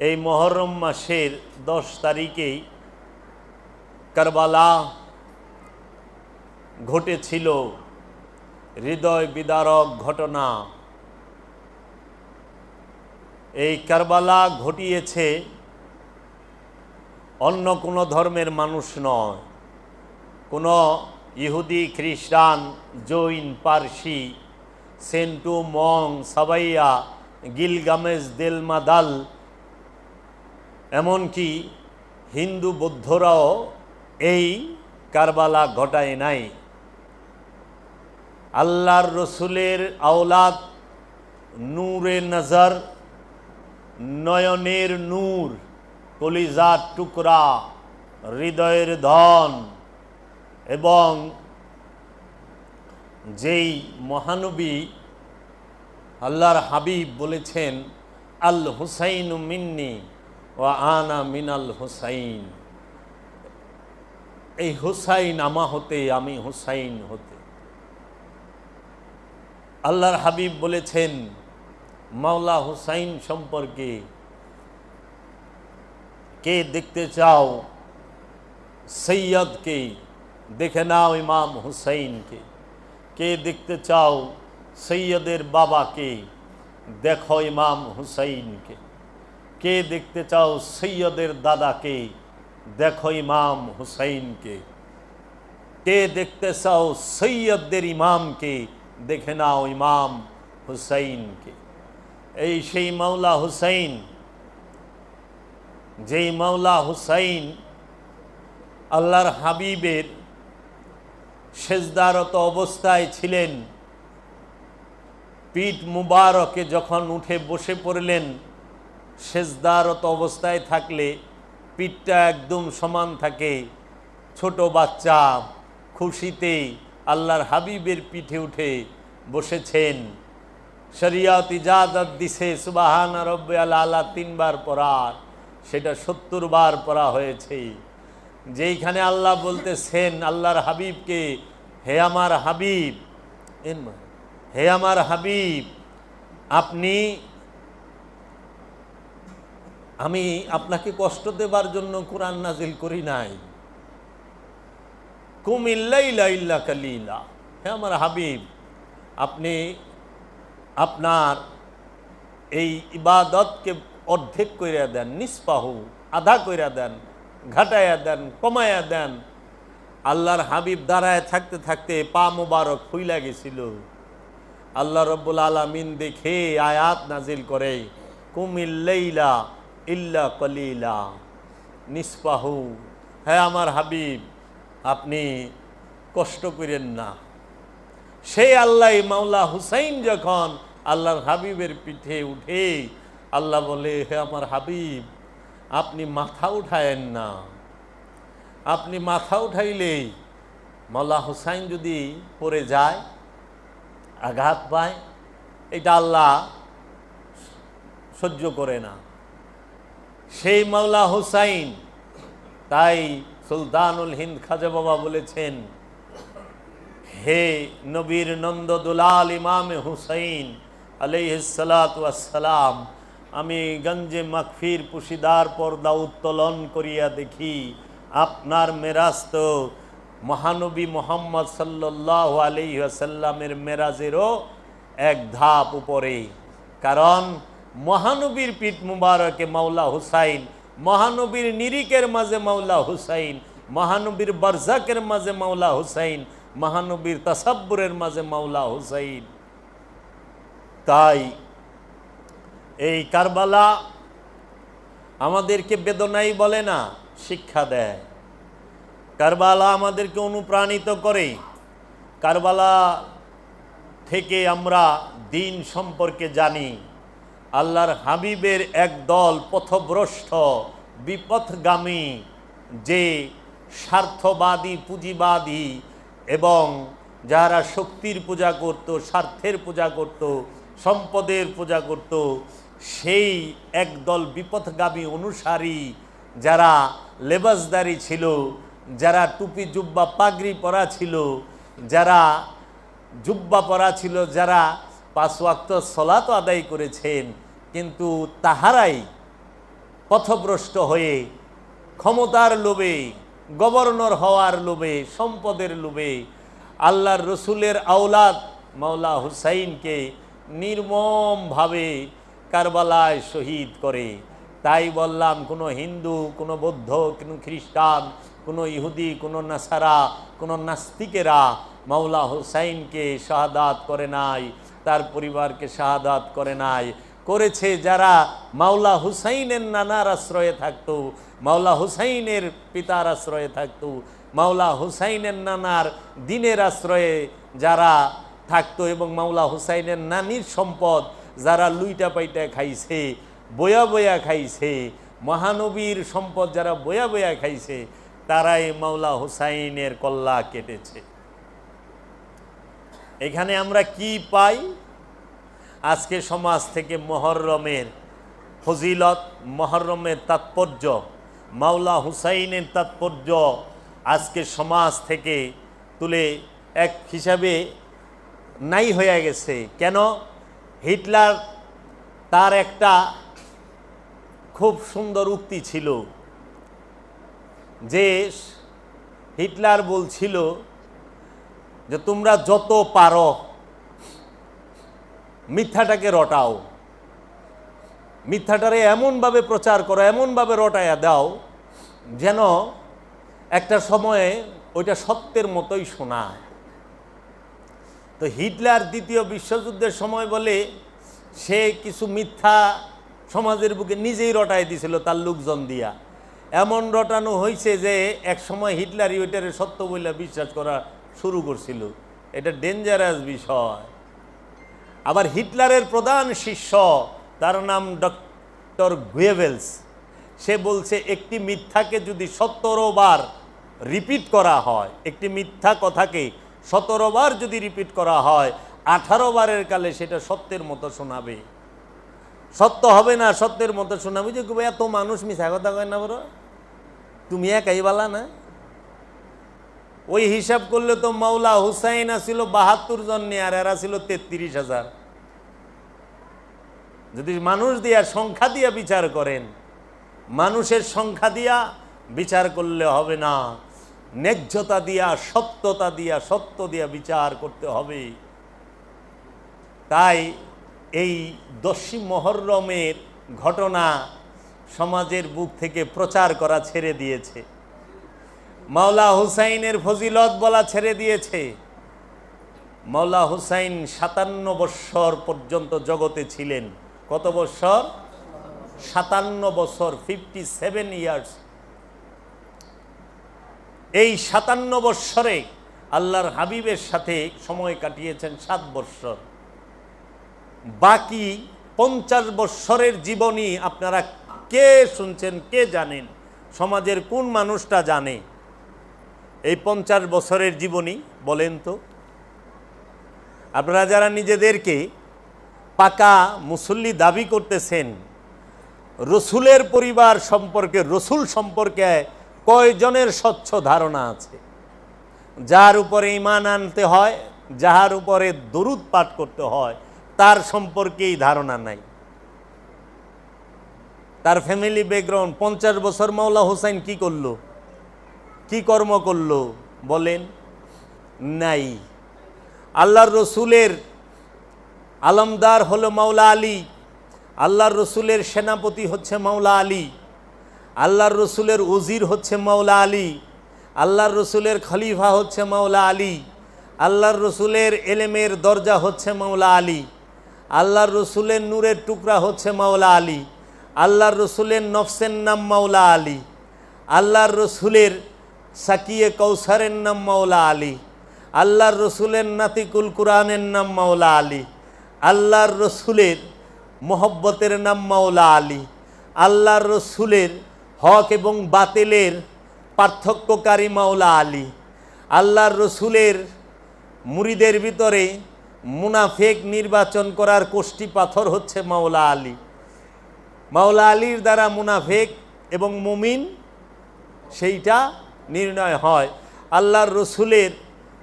এই মহরম মাসের দশ তারিখেই কারবালা ঘটেছিল হৃদয় বিদারক ঘটনা। এই কারবালা ঘটিয়েছে অন্য কোনো ধর্মের মানুষ নয়। কোনো ইহুদি, খ্রিস্টান, জৈন, পার্সি, সেন্টু, মং, সাবাইয়া, গিলগামেজ, দেলমাদাল এমনকি হিন্দু বৌদ্ধরাও এই কারবালা ঘটায় নাই। আল্লাহর রসুলের আওলাদ নূরে নজর, নয়নের নূর, কলিজার টুকরা, হৃদয়ের ধন এবং যেই মহানবী আল্লাহর হাবিব বলেছেন, আল হুসাইন মিন্নি। ও আনা মিনাল হুসাইন। এই হুসাইন আমা হতে, আমি হুসাইন হতে। আল্লাহর হাবিব বলেছেন, মাওলা হুসাইন সম্পর্কে কে দেখতে চাও? সৈয়দকে দেখে নাও, ইমাম হুসাইনকে। কে দেখতে চাও? সৈয়দের বাবাকে দেখো, ইমাম হুসাইনকে। কে দেখতে চাও সৈয়দের দাদাকে? দেখো ইমাম হুসাইনকে। কে দেখতে চাও সৈয়দদের ইমামকে? দেখে নাও ইমাম হুসাইনকে। এই সেই মাওলা হুসাইন, যেই মাওলা হুসাইন আল্লাহর হাবিবের সেজদারত অবস্থায় ছিলেন, পিঠ মুবারকে যখন উঠে বসে পড়লেন সেজদারত অবস্থায় থাকলে পিঠটা একদম সমান থাকে। ছোট বাচ্চা খুশিতে আল্লাহর হাবিবের পিঠে উঠে বসেছেন। শরিয়াত ইজাজত দিছে, সুবাহান রব্বে আল্লাহ তিনবার পড়ার, সেটা সত্তর বার পড়া হয়েছে। যেইখানে আল্লাহ বলতেছেন, আল্লাহর হাবিবকে, হে আমার হাবিব হে আমার হাবিব, আপনি আমি আপনাকে কষ্ট দেবার জন্য কোরআন নাজিল করি নাই। কুমিল্লাইলা কালিলা। হে আমার হাবিব, আপনি আপনার এই ইবাদতকে অর্ধেক কইরা দেন, নিষ্পাহু, আধা কইরা দেন, ঘাটাইয়া দেন, কমাইয়া দেন। আল্লাহর হাবিব দাঁড়ায় থাকতে থাকতে পা মুবারক ফুইলা গেছিল। আল্লাহ রব্বুল আলমিন দেখে আয়াত নাজিল করে কুমিল্লা ইল্লা কলিলা নিষ্পাহু হ্যাঁ আমার হাবিব, আপনি কষ্ট করেন না। সেই আল্লাহ মাওলা হুসাইন যখন আল্লাহর হাবিবের পিঠে উঠে, আল্লাহ বলে, হে আমার হাবিব, আপনি মাথা উঠায়েন না। আপনি মাথা উঠাইলেই মাওলা হুসাইন যদি পড়ে যায়, আঘাত পায়, এটা আল্লাহ সহ্য করে না। সেই মাওলা হুসাইন, তাই সুলতানুল হিন্দ খাজা বাবা বলেছেন, হে নবীর নন্দ দুলাল ইমাম হুসাইন আলাইসালাম আমি গঞ্জে মকফির পুশিদার পর্দা উত্তোলন করিয়া দেখি, আপনার মেরাজ তো মহানবী মোহাম্মদ সাল্লাহ আলিহাসাল্লামের মেরাজেরও এক ধাপ উপরে কারণ মহানবীর পিঠ মুবারকে মাওলা হুসাইন, মহানবীর নিরিকের মাঝে মাওলা হুসাইন, মহানবীর বরজাকের মাঝে মাওলা হুসাইন, মহানবীর তাসাব্বুরের মাঝে মাওলা হুসাইন। তাই এই কারবালা আমাদেরকে বেদনাই বলে না, শিক্ষা দেয়। কারবালা আমাদেরকে অনুপ্রাণিত করে। কারবালা থেকে আমরা দিন সম্পর্কে জানি। আল্লাহর হাবিবের এক দল পথভ্রষ্ট, বিপথগামী, যে স্বার্থবাদী, পুঁজিবাদী এবং যারা শক্তির পূজা করত, স্বার্থের পূজা করত, সম্পদের পূজা করত, সেই একদল বিপথগামী অনুসারী যারা লেবাসদারি ছিল, যারা টুপি জুব্বা পাগড়ি পরা ছিল, যারা জুব্বা পরা ছিল, যারা পাঁচ ওয়াক্ত সলাত আদায় করেছেন, কিন্তু তাহারাই পথভ্রষ্ট হয়ে ক্ষমতার লোভে, গভর্নর হওয়ার লোভে, সম্পদের লোভে আল্লাহর রসুলের আওলাদ মাওলা হুসাইনকে নির্মমভাবে কারবালায় শহীদ করে। তাই বললাম, কোনো হিন্দু, কোনো বৌদ্ধ, কোনো খ্রিস্টান, কোনো ইহুদি, কোনো নাসারা, কোনো নাস্তিকেরা মাওলা হুসাইনকে শাহাদাত করে নাই। তার পরিবারকে শাহাদাত করে নাই। করেছে যারা? মাওলা হুসাইনের নানার আশ্রয়ে থাকতো, মাওলা হুসাইনের পিতার আশ্রয়ে থাকতো, মাওলা হুসাইনের নানার দিনের আশ্রয়ে যারা থাকতো এবং মাওলা হুসাইনের নানির সম্পদ যারা লুইটা পাইটা খাইছে, বয়া বয়া খাইছে, মহানবীর সম্পদ যারা বয়া বয়া খাইছে, তারাই মাওলা হুসাইনের কল্লা কেটেছে। এখানে আমরা কি পাই? আজকে সমাজ থেকে মহরমের ফজিলত, মহরমের তাৎপর্য, মাওলা হুসাইনের তাৎপর্য আজকে সমাজ থেকে তুলে এক হিসাবে নাই হয়ে গেছে। কেন? হিটলার তার একটা খুব সুন্দর উক্তি ছিল যে হিটলার বলছিল যে তোমরা যত পারো মিথ্যাটাকে রটাও। মিথ্যাটারে এমনভাবে প্রচার করো, এমনভাবে রটাইয়া দাও যেন একটা সময়ে ওইটা সত্যের মতোই শোনায় তো হিটলার দ্বিতীয় বিশ্বযুদ্ধের সময় বলে সে কিছু মিথ্যা সমাজের বুকে নিজেই রটাই দিছিল তার লোকজন দিয়া। এমন রটানো হয়েছে যে এক সময় হিটলারই ওইটারে সত্য বলে বিশ্বাস করা শুরু করছিল। এটা ডেঞ্জারাস বিষয়। আবার হিটলারের প্রধান শিষ্য, তার নাম ডক্টর গুয়েভেলস, সে বলছে, একটি মিথ্যাকে যদি সতেরো বার রিপিট করা হয়, একটি মিথ্যা কথাকে সতেরো বার যদি রিপিট করা হয়, আঠারো বারের কালে সেটা সত্যের মতো শোনাবে। সত্য হবে না, সত্যের মতো শোনাবে। যে এত মানুষ মিথ্যা কথা কয় না বড় তুমি একাই বালা না? ওই হিসাব করলে তো মাওলা হুসাইন ছিল বাহাত্তর জন আর এরা ছিল তেত্রিশ হাজার। যদি মানুষ দিয়া সংখ্যা দিয়া বিচার করেন, মানুষের সংখ্যা দিয়া বিচার করলে হবে না। ন্যায্যতা দিয়া, সত্যতা দিয়া, সত্য দিয়া বিচার করতে হবে। তাই এই দশী মহরমের ঘটনা সমাজের বুক থেকে প্রচার করা ছেড়ে দিয়েছে। মাওলা হুসাইনের ফজিলত বলা ছেড়ে দিয়েছে। মাওলা হুসাইন সাতান্ন বৎসর পর্যন্ত জগতে ছিলেন। কত বৎসর? সাতান্ন বছর ফিফটি সেভেন ইয়ার্স এই সাতান্ন বৎসরে আল্লাহর হাবিবের সাথে সময় কাটিয়েছেন সাত বৎসর। বাকি পঞ্চাশ বৎসরের জীবনী আপনারা কে শুনছেন, কে জানেন? সমাজের কোন মানুষটা জানে? এই পঞ্চাশ বছরের জীবনী বলেন তো? আপনারা যারা নিজেদেরকে পাকা মুসল্লি দাবি করতেছেন, রসুলের পরিবার সম্পর্কে, রসুল সম্পর্কে কয়জনের স্বচ্ছ ধারণা আছে? যার উপরে ইমান আনতে হয়, যাহার উপরে দরুদ পাঠ করতে হয়, তার সম্পর্কেই ধারণা নাই। তার ফ্যামিলি ব্যাকগ্রাউন্ড পঞ্চাশ বছর মাওলা হোসাইন কি করল? কি কর্ম করল? বলেন, নাই। আল্লাহর রসুলের আলমদার হলো মাওলা আলী। আল্লাহর রসুলের সেনাপতি হচ্ছে মাওলা আলী। আল্লাহর রসুলের উজির হচ্ছে মাওলা আলী। আল্লাহর রসুলের খলিফা হচ্ছে মাওলা আলী। আল্লাহর রসুলের এলেমের দরজা হচ্ছে মাওলা আলী। আল্লাহর রসুলের নূরের টুকরা হচ্ছে মাওলা আলী। আল্লাহর রসুলের নফসের নাম মাওলা আলী। আল্লাহর রসুলের সাকিয়ে কৌসারের নাম মাওলা আলী, আল্লাহর রসুলের নাতিকুল কুরআনের নাম মাওলা আলী, আল্লাহর রসুলের মোহব্বতের নাম মাওলা আলী, আল্লাহর রসুলের হক এবং বাতিলের পার্থক্যকারী মাওলা আলী, আল্লাহর রসুলের মুরিদের ভিতরে মুনাফেক নির্বাচন করার কোষ্টি পাথর হচ্ছে মাওলা আলী। মাওলা আলীর দ্বারা মুনাফেক এবং মুমিন সেইটা নির্ণয় হয়। আল্লাহর রসুলের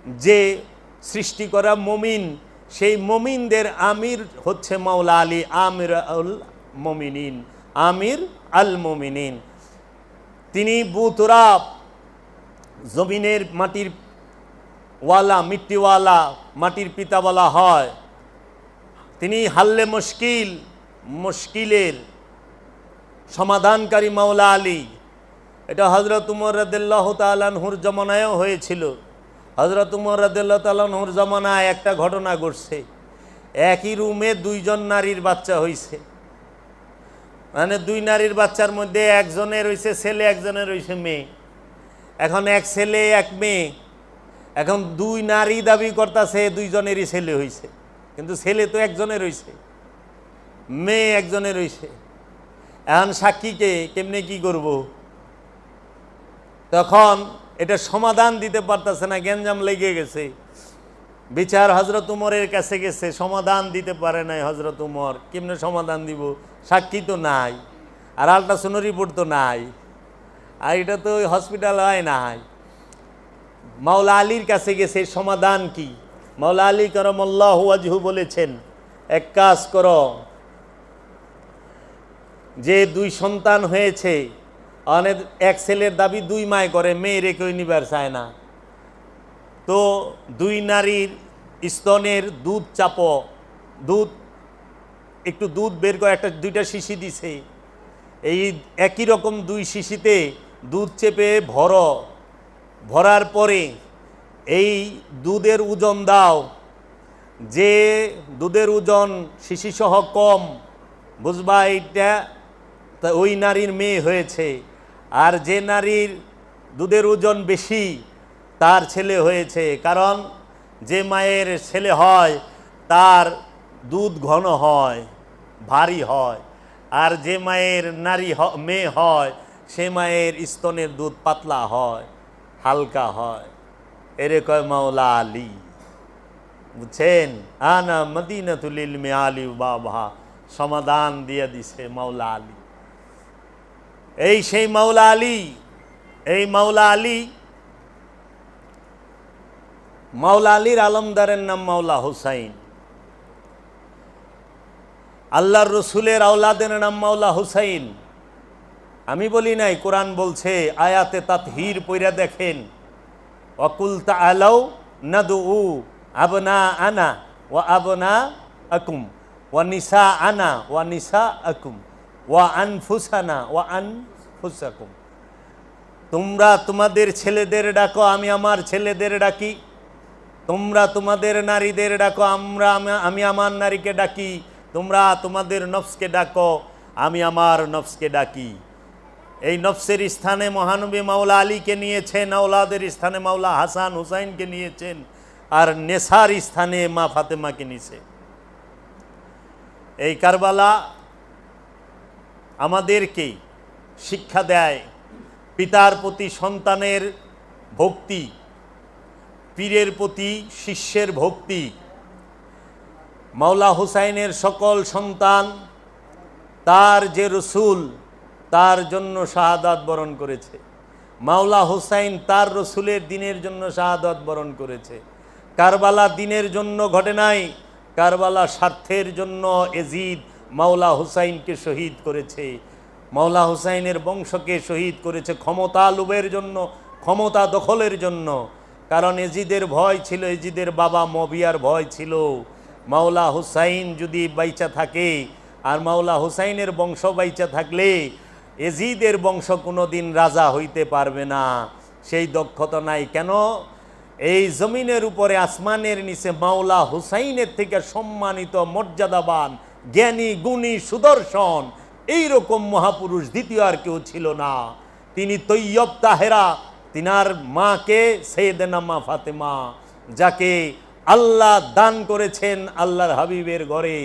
যে সৃষ্টি করা মমিন, সেই মমিনদের আমির হচ্ছে মাওলা আলী আমির আল মমিনিন, আমির আল মুমিনিন। তিনি বুতরাব জমিনের মাটির ওয়ালা, মিট্টিওয়ালা, মাটির পিতা বলা হয়। তিনি হাল্লে মুশকিল, মুশকিলের সমাধানকারী মাওলা আলী। এটা হজরত উমর রাদিল্লাহ তালানহুর জমানায়ও হয়েছিল। হজরত উমর রাদিল্লাহ তালানহুর জমানায় একটা ঘটনা ঘটছে। একই রুমে দুইজন নারীর বাচ্চা হয়েছে মানে দুই নারীর বাচ্চার মধ্যে একজনের হয়েছে ছেলে, একজনের হয়েছে মেয়ে। এখন এক ছেলে, এক মেয়ে। এখন দুই নারী দাবি করতেছে দুইজনেরই ছেলে হয়েছে কিন্তু ছেলে তো একজনের হয়েছে মেয়ে একজনের হয়েছে এখন সাক্ষীকে কেমনে কি করব? তখন এটা সমাধান দিতে পারতেছে না, গ্যাঞ্জাম লেগে গেছে। বিচার হজরত উমরের কাছে গেছে, সমাধান দিতে পারে নাই হজরত উমর। কেমনে সমাধান দিব? সাক্ষী তো নাই, আর আলট্রাসোনো রিপোর্ট তো নাই, আর এটা তো ওই হসপিটাল হয় নাই। মাওলা আলীর কাছে গেছে, সমাধান কি? মাওলা আলী করমল্লাহ আজহু বলেছেন, এক কাজ কর, যে দুই সন্তান হয়েছে অনেক এক ছেলের দাবি দুই মায় করে, মেয়ে রেখে নিবার চায় না। তো দুই নারীর স্তনের দুধ চাপ, দুধ, একটু দুধ বের করে একটা, দুইটা শিশি দিছে। এই একই রকম দুই শিশিতে দুধ চেপে ভর, ভরার পরে এই দুধের ওজন দাও। যে দুধের ওজন শিশিসহ কম, বুঝবা এইটা তা ওই নারীর মেয়ে হয়েছে। আর যে নারীর দুধের ওজন বেশি, তার ছেলে হয়েছে। কারণ যে মায়ের ছেলে হয়, তার দুধ ঘন হয়, ভারী হয়। আর যে মায়ের নারী মেয়ে হয়, সে মায়ের স্তনের দুধ পাতলা হয়, হালকা হয়। এরে কয় মাওলা আলী। বুঝছেন? আনা মদিনাতুল ইলমে আলী বাবা। সমাধান দিয়ে দিছে মাওলা আলী। এই সেই মাওলা আলী, এই মাওলা আলী, মাওলা আলীর আলমদারের নাম মাওলা হুসাইন। আল্লাহর রসুলের আওলাদের নাম মাওলা হুসাইন। আমি বলি নাই, কোরআন বলছে, আয়াতে তাতহির পইরা দেখেন। অকুল তালাও নাদু উ আবনা আনা ও আবনা আকুম ও নিসা আনা ও নিসা আকুম ও আনফুসানা ও আনফুসাকুম। তোমরা তোমাদের ছেলেদের ডাকো, আমি আমার ছেলেদের ডাকি। তোমরা তোমাদের নারীদের ডাকো, আমরা, আমি- আমি আমার নারীকে ডাকি। তোমরা তোমাদের নফসকে ডাকো, আমি আমার নফসকে ডাকি। এই নফসের স্থানে মহানবী মাওলা আলীকে নিয়েছেন, আওলাদের স্থানে মাওলা হাসান হুসাইনকে নিয়েছেন, আর নেশার স্থানে মা ফাতেমাকে নিছে এই কারবালা আমাদেরকে শিক্ষা দেয় পিতার প্রতি সন্তানের ভক্তি, পীরের প্রতি শিষ্যের ভক্তি। মাওলা হুসাইনের সকল সন্তান তার যে রসুল, তার জন্য শাহাদাত বরণ করেছে। মাওলা হুসাইন তার রসুলের দিনের জন্য শাহাদাত বরণ করেছে। কারবালা দিনের জন্য ঘটে নাই, কারবালা স্বার্থের জন্য এজিদ মাওলা হুসাইনকে শহীদ করেছে। মাওলা হুসাইনের বংশকে শহীদ করেছে ক্ষমতা লোভের জন্য, ক্ষমতা দখলের জন্য। কারণ এজিদের ভয় ছিল, এজিদের বাবা মবিয়ার ভয় ছিল। মাওলা হুসাইন যদি বাইচা থাকে, আর মাওলা হুসাইনের বংশ বাইচা থাকলে, এজিদের বংশ কোনোদিন রাজা হইতে পারবে না। সেই দক্ষতা নাই। কেন? এই জমিনের উপরে, আসমানের নিচে মাওলা হুসাইনের থেকে সম্মানিত মর্যাদাবান জ্ঞানী, গুণী, সুদর্শন এই রকম মহাপুরুষ দ্বিতীয় আর কেউ ছিল না। তিনি তৈয়ব তাহেরা, তিনার মাকে সৈয়দনা মা ফাতেমা, যাকে আল্লাহ দান করেছেন আল্লাহর হাবিবের ঘরে।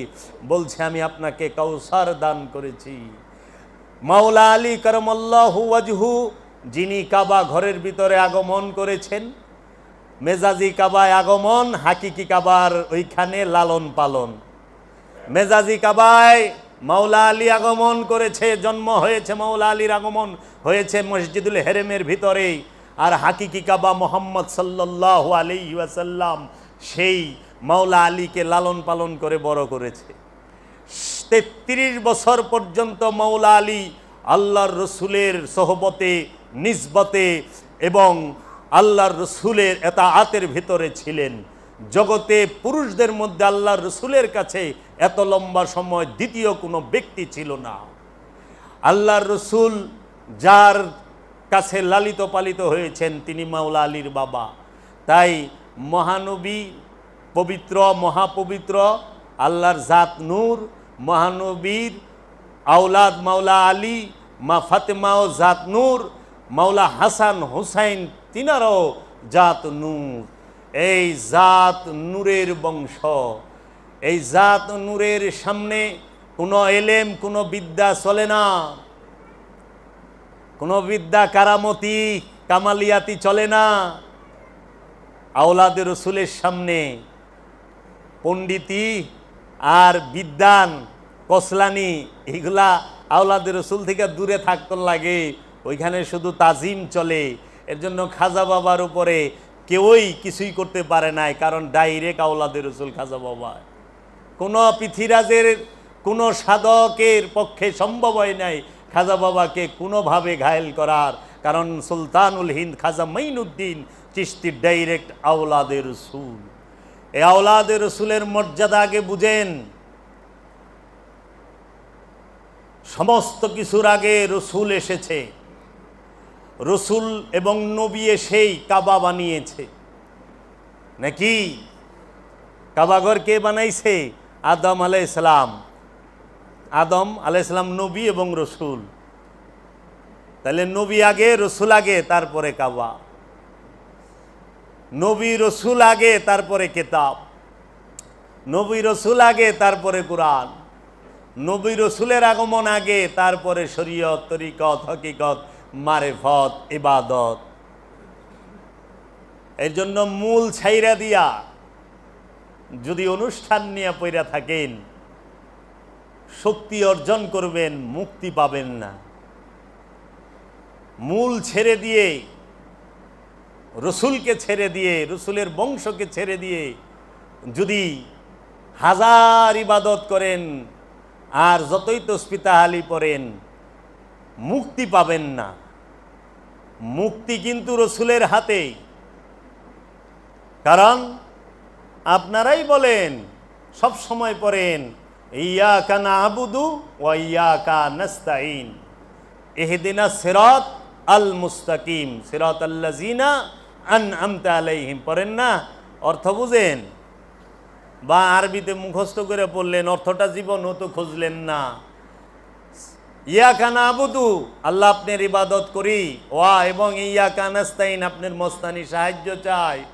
বলছে, আমি আপনাকে কাউসার দান করেছি। মাওলা আলী করমল্লাহু ওয়াজহু, যিনি কাবা ঘরের ভিতরে আগমন করেছেন, মেজাজি কাবায় আগমন, হাকিকি কাবার ওইখানে লালন পালন। মেজাজি কাবায়, মাওলা আলী আগমন করেছে, জন্ম হয়েছে মাওলা আলীর আগমন, হয়েছে মসজিদুল হেরেমের ভিতরে আর হাকিকি কাবা মোহাম্মদ সাল্লাহ আলী ওয়াসাল্লাম সেই মাওলা আলীকে লালন পালন করে বড় করেছে। তেত্রিশ বছর পর্যন্ত মৌলা আলী আল্লাহর রসুলের সহবতে, নিসবতে এবং আল্লাহর রসুলের এত আতের ভিতরে ছিলেন। জগতে পুরুষদের মধ্যে আল্লাহর রসুলের কাছে এত লম্বা সময় দ্বিতীয় কোনো ব্যক্তি ছিল না। আল্লাহর রসুল যার কাছে লালিত পালিত হয়েছেন, তিনি মাওলা আলীর বাবা। তাই মহানবী পবিত্র, মহাপবিত্র, আল্লাহর জাত নূর, মহানবীর আওলাদ মাওলা আলী, মা ফাতেমা ও জাত নূর, মাওলা হাসান হুসাইন তিনারও জাত নূর। এই জাত নূরের বংশ এই জাত নূরের সামনে কোনো এলেম, কোনো বিদ্যা চলে না। কোনো বিদ্যা কারামতি, কামালিয়াতি চলে না। আওলাদের রসুলের সামনে পণ্ডিতি আর বিদ্যান, কসলানি, এগুলা আওলাদের রসুল থেকে দূরে থাকতে লাগে। ওইখানে শুধু তাজিম চলে। এর জন্য খাজা বাবার উপরে কেউই কিছুই করতে পারে নাই, কারণ ডাইরেক্ট আওলাদের রসুল খাজা বাবা। কোনো পৃথিরাজের, কোনো সাধকের পক্ষে সম্ভব হয় নাই খাজা বাবাকে কোনোভাবে ঘায়েল করার। কারণ সুলতানুল হিন্দ খাজা মাইনুদ্দিন চিস্তির ডাইরেক্ট আওলাদের রসুল। এই আওলাদের রসুলের মর্যাদা আগে বুঝেন। সমস্ত কিছুর আগে রসুল এসেছে। রসুল এবং নবী এসেই কাবা বানিয়েছে। নাকি? কাবাঘর কে বানাইছে? আদম আলাই ইসলাম আদম আলাই ইসলাম নবী এবং রসুল। তাহলে নবী আগে, রসুল আগে, তারপরে কাবা। নবী, রসুল আগে, তারপরে কেতাব। নবী, রসুল আগে, তারপরে কোরআন। নবী, রসুলের আগমন আগে, তারপরে শরীয়ত, তরিকত, হকিকত, মারেফত, ইবাদত। এই জন্য মূল ছাইরা দিয়া যদি অনুষ্ঠান নিয়ে পইরা থাকেন, শক্তি অর্জন করবেন, মুক্তি পাবেন না। মূল ছেড়ে দিয়ে, রসুলকে ছেড়ে দিয়ে, রসুলের বংশকে ছেড়ে দিয়ে যদি হাজার ইবাদত করেন আর যতই তসপিতাহালি পড়েন, মুক্তি পাবেন না। মুক্তি কিন্তু রসুলের হাতে কারণ আপনারাই বলেন, সব সময় পড়েন ইয়া কানা আবুদু ও ইয়া কা নাস্তাইন এহদিনা সিরাত আল মুস্তাকিম সিরাত আল্লাজিনা আন আমতা আলাইহিম। পড়েন না? অর্থ বুঝেন? বা আরবিতে মুখস্থ করে পড়লেন, অর্থটা জীবন হতো খুঁজলেন না। ইয়া কানা আবুদু আল্লাহ আপনার ইবাদত করি। ওয়া, এবং ইয়া কানাস্তাইন আপনার মস্তানি সাহায্য চাই।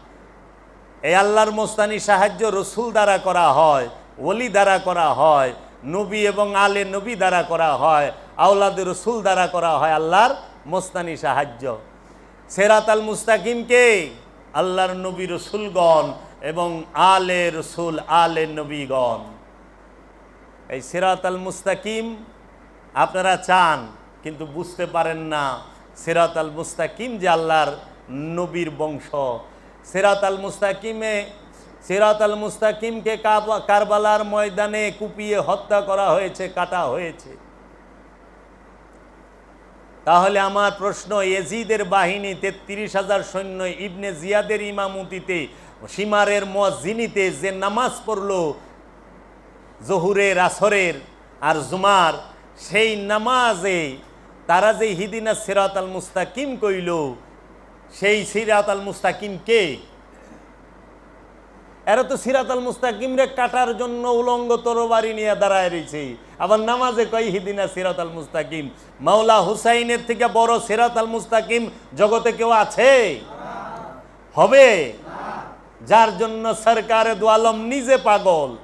এই আল্লাহর মোস্তানি সাহায্য রসুল দ্বারা করা হয়, ওলি দ্বারা করা হয়, নবী এবং আলে নবী দ্বারা করা হয়, আওলাদ রসুল দ্বারা করা হয় আল্লাহর মোস্তানি সাহায্য। সেরাত আল মুস্তাকিমকে আল্লাহর নবী রসুলগণ এবং আলে রসুল, আলে নবীগণ। এই সেরাত আল মুস্তাকিম আপনারা চান, কিন্তু বুঝতে পারেন না সেরাত আল মুস্তাকিম যে আল্লাহর নবীর বংশ। সিরাত আল মুস্তাকিমে সেরাত আল মুস্তাকিমকে কারবালার ময়দানে কুপিয়ে হত্যা করা হয়েছে, কাটা হয়েছে। তাহলে আমার প্রশ্ন এজিদের বাহিনী তেত্রিশ হাজার সৈন্য ইবনে জিয়াদের ইমামতিতে সীমারের মসজিনিতে যে নামাজ পড়ল, জহুরের, আসরের আর জুমার, সেই নামাজে তারা যে হিদিনা সিরাত আল মুস্তাকিম কইল সেই সিরাত আল মুস্তাকিম কে? এরা তো সিরাত আল মুস্তাকিম রে কাটার জন্য উলঙ্গ তরবারি নিয়ে দাঁড়ায় রয়েছে। আবার নামাজে কই হিদিনা সিরাত আল মুস্তাকিম? মাওলা হুসাইনের থেকে বড় সিরাত আল মুস্তাকিম জগতে কেউ আছে? হবে? যার জন্য সরকারে দু আলম নিজে পাগল।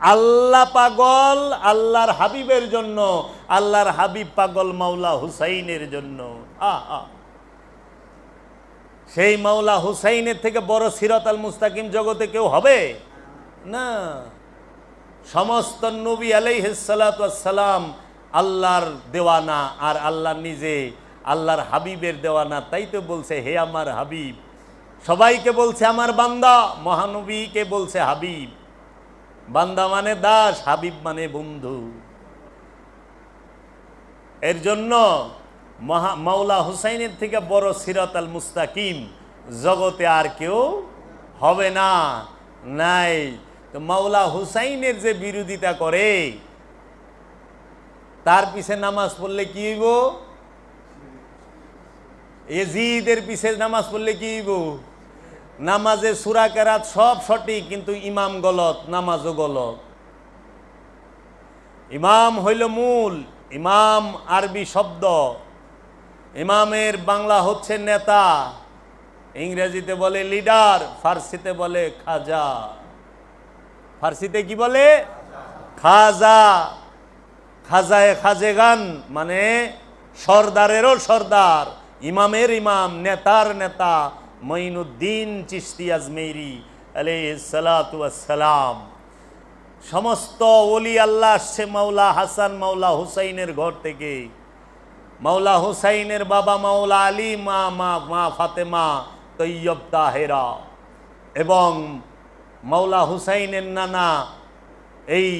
আল্লাহ পাগল, আল্লাহর হাবিবের জন্য, আল্লাহর হাবিব পাগল মাওলা হুসাইনের জন্য। আহা সেই মাওলা হুসাইনের থেকে বড় সিরত আল মুস্তাকিম জগতে কেউ হবে? না। সমস্ত নবী আলাইসালাম আল্লাহর দেওয়ানা আর আল্লাহ নিজে, আল্লাহর হাবিবের দেওয়ানা, তাই তো বলছে, হে আমার হাবিব। সবাইকে বলছে, আমার বান্দা। মহানবীকে বলছে, হাবিব। বান্দা মানে দাস, হাবিব মানে বন্ধু। এর জন্য মহা মাওলা হুসাইনের থেকে বড় সিরাত আল মুস্তাকিম। জগতে আর কেউ হবে না, নাই। তো মাওলা হুসাইনের যে বিরোধিতা করে, তার পিছে নামাজ পড়লে কি হইব? এজিদের পিছে নামাজ পড়লে কি হইব? নামাজে সুরা কেরাত সব সঠিক, কিন্তু ইমাম গলত, নামাজও গলত। ইমাম হইল মূল, ইমাম আরবি শব্দ। ইমামের বাংলা হচ্ছে নেতা। ইংরেজিতে বলে লিডার, ফার্সিতে বলে খাজা। ফার্সিতে কি বলে? খাজা। খাজায় খাজেগান মানে সর্দারেরও সর্দার। ইমামের ইমাম, নেতার নেতা মঈনুদ্দিন চিস্তি আজমেরি আলাইসালাম সমস্ত ওলি আল্লাহ আসছে মাওলা হাসান, মাওলা হুসাইনের ঘর থেকে। মাওলা হুসাইনের বাবা মাওলা আলী, মা মা মা, ফাতেমা, তৈয়ব তাহেরা। এবং মাওলা হুসাইনের নানা এই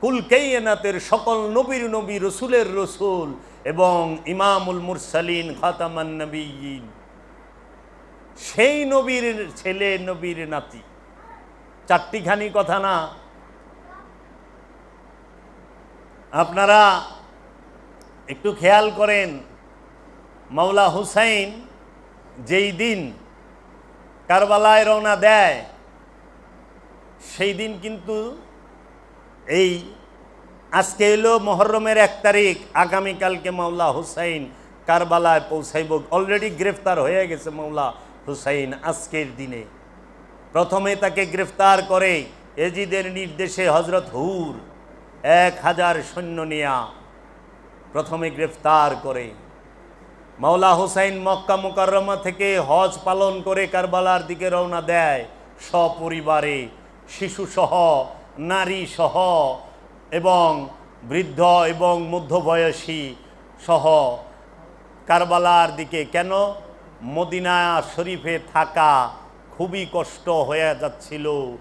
কুলকেইনাতের সকল নবীর নবী, রসুলের রসুল এবং ইমামুল মুরসালিন, খাতামান নবীন সেই নবীর ছেলে, নবীর নাতি। চারটিখানি কথা না? আপনারা একটু খেয়াল করেন, মাওলা হুসাইন যেই দিন কারবালায় রওনা দেয়, সেই দিন কিন্তু এই আজকে এলো মহরমের এক তারিখ, আগামীকালকে মাওলা হুসাইন কারবালায় পৌঁছাইব। অলরেডি গ্রেফতার হয়ে গেছে মাওলা হুসাইন আজকের দিনে। প্রথমে তাকে গ্রেফতার করে এজিদের নির্দেশে হজরত হুর, এক হাজার সৈন্য নিয়া প্রথমে গ্রেফতার করে। মাওলা হুসাইন মক্কা মুকাররমা থেকে হজ পালন করে কারবালার দিকে রওনা দেয় সপরিবারে। শিশুসহ নারী সহ এবং বৃদ্ধ এবং মধ্যবয়সী সহ কারবালার দিকে। কেন? মদিনা শরীফে থাকা খুবই কষ্ট হয়ে যাচ্ছিল।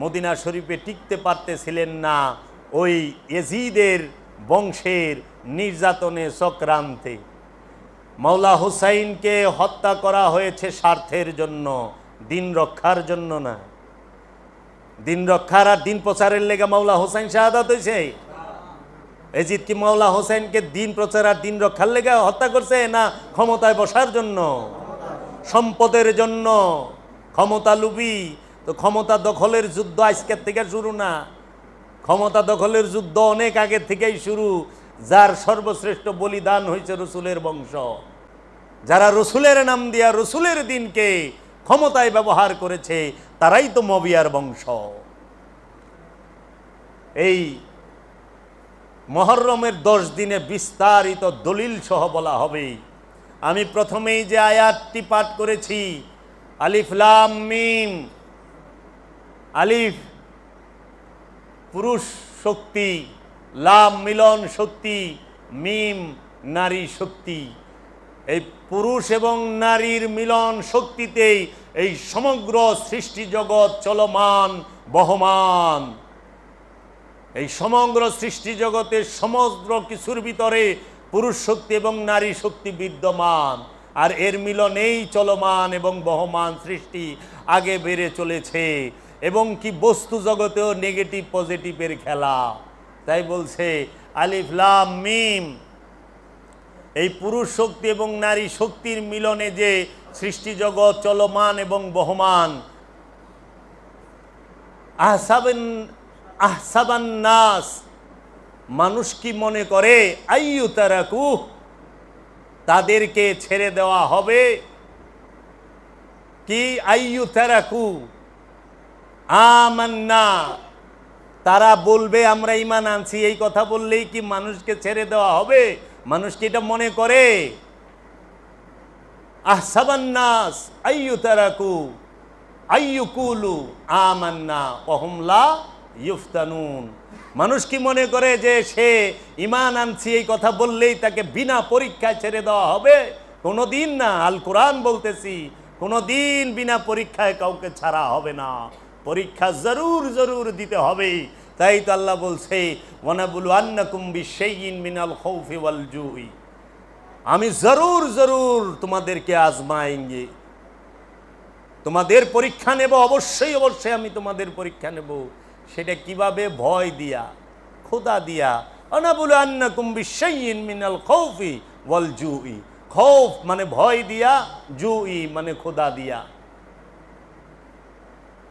মদিনা শরীফে টিকতে পারতেছিলেন না। ওই এজিদের বংশের নির্যাতনে চক্রান্তে মাওলা হুসাইনকে হত্যা করা হয়েছে স্বার্থের জন্য, দিন রক্ষার জন্য না। দিন রক্ষার আর দিন প্রচারের লেগে মাওলা হোসেন শাহাদাত হয়েছে। এজিদ কি মাওলা হোসেনকে দিন প্রচার আর দিন রক্ষার লেগে হত্যা করছে না ক্ষমতায় বসার জন্য? সম্পদের জন্য। ক্ষমতা লুবি তো ক্ষমতা দখলের যুদ্ধ আজকের থেকে শুরু না। ক্ষমতা দখলের যুদ্ধ অনেক আগের থেকেই শুরু, যার সর্বশ্রেষ্ঠ বলিদান হয়েছে রসুলের বংশ। যারা রসুলের নাম দিয়া রসুলের দিনকে ক্ষমতায় ব্যবহার করেছে, তারাই তো মবিয়ার বংশ। এই মহরমের দশ দিনে বিস্তারিত দলিল সহ বলা হবে। আমি প্রথমেই যে আয়াতটি পাঠ করেছি আলিফলাম মিম, আলিফ পুরুষ শক্তি, লাম মিলন শক্তি, মিম নারী শক্তি। এই পুরুষ এবং নারীর মিলন শক্তিতেই এই সমগ্র সৃষ্টি জগৎ চলমান, বহমান। এই সমগ্র সৃষ্টি জগতের সমগ্র কিছুর ভিতরে পুরুষ শক্তি এবং নারী শক্তি বিদ্যমান, আর এর মিলনেই চলমান এবং বহমান সৃষ্টি আগে বেড়ে চলেছে। এবং কি বস্তু জগতেও নেগেটিভ পজিটিভের খেলা। তাই বলছে আলিফলাম মিম। এই পুরুষ শক্তি এবং নারী শক্তির মিলনে যে সৃষ্টি জগৎ চলমান এবং বহমান, আহসাবেন, আহসাবান নাস। মানুষ কি মনে করে, আইয়ু তারাকু, তাদেরকে ছেড়ে দেওয়া হবে? কি আইয়ু তারাকু? আমান্না। তারা বলবে, আমরা ইমান আনছি। এই কথা বললেই কি মানুষকে ছেড়ে দেওয়া হবে? মানুষ কি এটা মনে করে? আহসাবান্নাস আইয়ু তারাকু আমান্না অহমলা ইউফতানুন। মানুষ কি মনে করে যে সে ইমান আনছি? এই কথা বললেই তাকে বিনা পরীক্ষায় ছেড়ে দেওয়া হবে? কোনো দিন না আল কোরআন বলতেছি কোনো দিন বিনা পরীক্ষায় কাউকে ছাড়া হবে না। পরীক্ষা জরুর জরুর দিতে হবে। তাই তো আল্লাহ বলছে মিনাল আমি জরুর জরুর তোমাদেরকে আজমায়েঙ্গে তোমাদের পরীক্ষা নেব, অবশ্যই অবশ্যই আমি তোমাদের পরীক্ষা নেব। সেটা কীভাবে? ভয় দিয়া খোদা দিয়া। অনাবুল আন্না কুম্বি শাইইন মিনাল খৌফি ওয়াল জুই। খৌফ মানে ভয় দিয়া, জুই মানে খোদা দিয়া।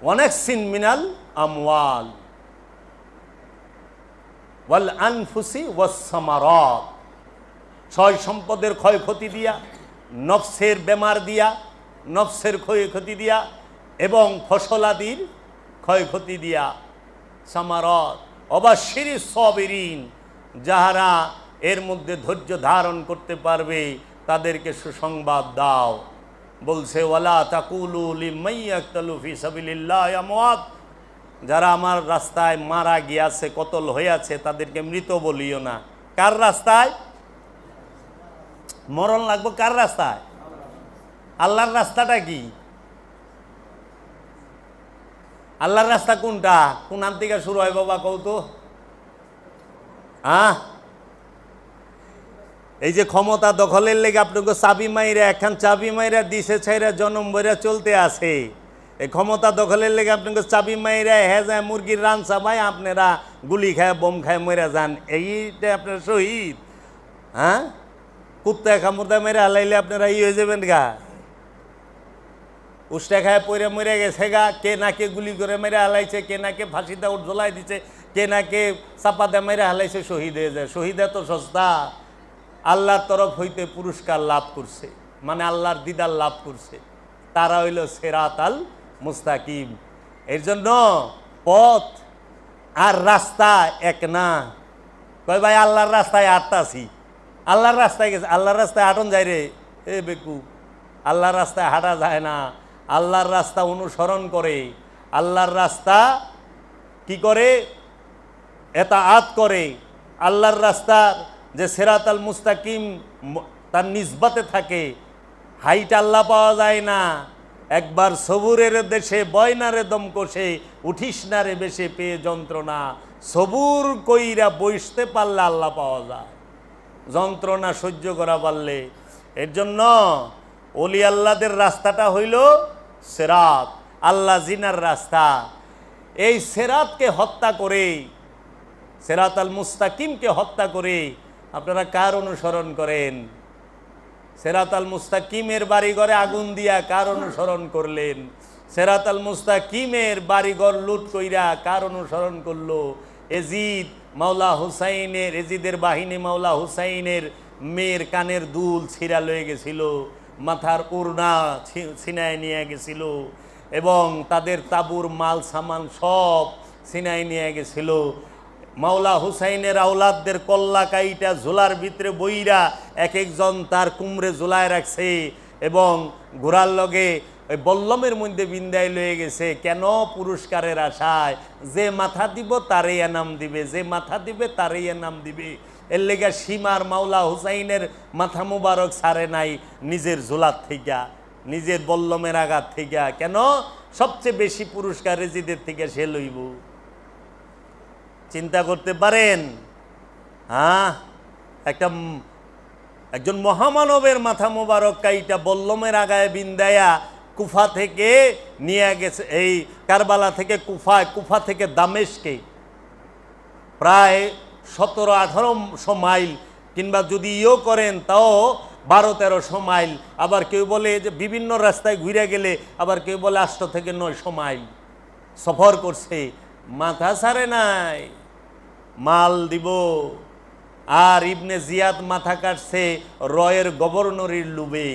ওয়ানাকসিন মিনাল আমওয়াল। ওয়াল আনফুসি ওয়াস সামারাত। ছয় সম্পদের ক্ষয়ক্ষতি দিয়া, নফসের বেমার দিয়া, নফসের ক্ষয়ক্ষতি দিয়া এবং ফসলাদির ক্ষয়ক্ষতি দিয়া। সামারত। অবাশিরি সবেরিন, যাহারা এর মধ্যে ধৈর্য ধারণ করতে পারবে, তাদেরকে সুসংবাদ দাও। বলছে, ওয়ালা তাকুলু লিমাইয়াক্তালু ফি সাবিলিল্লাহ আমওয়াত। যারা আমার রাস্তায় মারা গিয়াছে, কতল হইয়াছে, তাদেরকে মৃত বলিও না। কার রাস্তায়? মরণ লাগবো কার রাস্তায়? আল্লাহর রাস্তাটা কি? আল্লাহর রাস্তা কোনটা? কোন আন থেকে শুরু হয় বাবা কৌ তো। আহ? এই যে ক্ষমতা দখলের লেগে আপনাকে চাবি মাইরা, একখান চাবি মাইরা, দিছে ছাইরা, জনম বইরা চলতে আছে। এই ক্ষমতা দখলের লেগে আপনাকে চাবি মাইরা হ্যাঁ যায় মুরগির রান চাবাই, আপনারা গুলি খায়, বোম খায় মরে যান। এইটা আপনার শহীদ। হ্যাঁ? কুত্তা কামড়দা মেরে হালাইলে আপনারা ই হয়ে যাবেন গা। উষ্টা খায় পরে মরে গেছে গা। কে নাকে গুলি করে মেরে হালাইছে, কে নাকে ফাঁসি দাউট জ্বলাই দিছে, কে নাকে চাপা দা মেরে হালাইছে, শহীদ হয়ে যায়। শহীদ এত সস্তা। আল্লাহর তরফ হইতে পুরস্কার লাভ করছে। মানে আল্লাহর দিদার লাভ করছে। তারা হইল সেরাত আল মুস্তাকিম। এর জন্য পথ আর রাস্তা এক না। কয় ভাই, আল্লাহর রাস্তায় আটতাছি আল্লাহর রাস্তায় গেছে। আল্লাহর রাস্তায় হাঁটন যায় রে। এ বেকু, আল্লাহর রাস্তায় হাঁটা যায় না। আল্লাহর রাস্তা অনুসরণ করে। আল্লাহর রাস্তা কি করে? এটা আত করে। আল্লাহর রাস্তার যে সেরাত আল মুস্তাকিম তার নিজবাতে থাকে। হাইট আল্লাহ পাওয়া যায় না। একবার সবুরের দেশে বয়নারে দম কষে উঠিস না রে বেশে পেয়ে যন্ত্রণা। সবুর কইরা বসতে পারলে আল্লাহ পাওয়া যায়। যন্ত্রণা সহ্য করা পারলে। এর জন্য অলি আল্লাদের রাস্তাটা হইল সেরাত, আল্লাহ জিনার রাস্তা। এই সেরাতকে হত্যা করে সেরাত আল মুস্তাকিমকে হত্যা করে আপনারা কার অনুসরণ করেন? সেরাত আল মুস্তাকিমের বাড়িঘরে আগুন দিয়া কার অনুসরণ করলেন? সেরাত আল মুস্তাকিমের বাড়িঘর লুট কইরা কার অনুসরণ করল? এজিদ মাওলা হুসাইনের, এজিদের বাহিনী মাওলা হুসাইনের মেয়ের কানের দুল ছিঁড়া লয়ে গেছিল, মাথার উড়না ছিনায় নিয়ে গেছিল এবং তাদের তাবুর মাল সামান সব ছিনায় নিয়ে গেছিল। মাওলা হুসাইনের আওলাদদের কল্লা কাইটা ঝোলার ভিতরে বইরা এক একজন তার কুমড়ে ঝোলায় রাখছে এবং ঘোড়ার লগে ওই বল্লমের মধ্যে বিন্দায় লয়ে গেছে, কেন পুরস্কারের আশায়? যে মাথা দিব তারই এনাম দিবে, যে মাথা দিবে তারই এনাম দিবে। এর লেগে সীমার মাওলা হুসাইনের মাথা মুবারক সারে নাই নিজের ঝোলার থেকে, নিজের বল্লমের আঘাত থেকে। কেন? সবচেয়ে বেশি পুরস্কার রেজিদের থেকে সে লইব। চিন্তা করতে পারেন। হ্যাঁ? একটা একজন মহামানবের মাথা মোবারক কাইটা বল্লমের আগায় বিন্দায়া কুফা থেকে নিয়ে গেছে, এই কারবালা থেকে কুফায়, কুফা থেকে দামেশকে। প্রায় সতেরো আঠারোশো মাইল, কিংবা যদি ইও করেন তাও বারো তেরোশো মাইল। আবার কেউ বলে যে বিভিন্ন রাস্তায় ঘুরে গেলে আবার কেউ বলে আষ্ট থেকে নয়শো মাইল। সফর করছে, মাথা সারে নাই। মাল দিব। আর ইবনে জিয়াদ মাথা কাটছে রয়ের গভর্নরের লুবে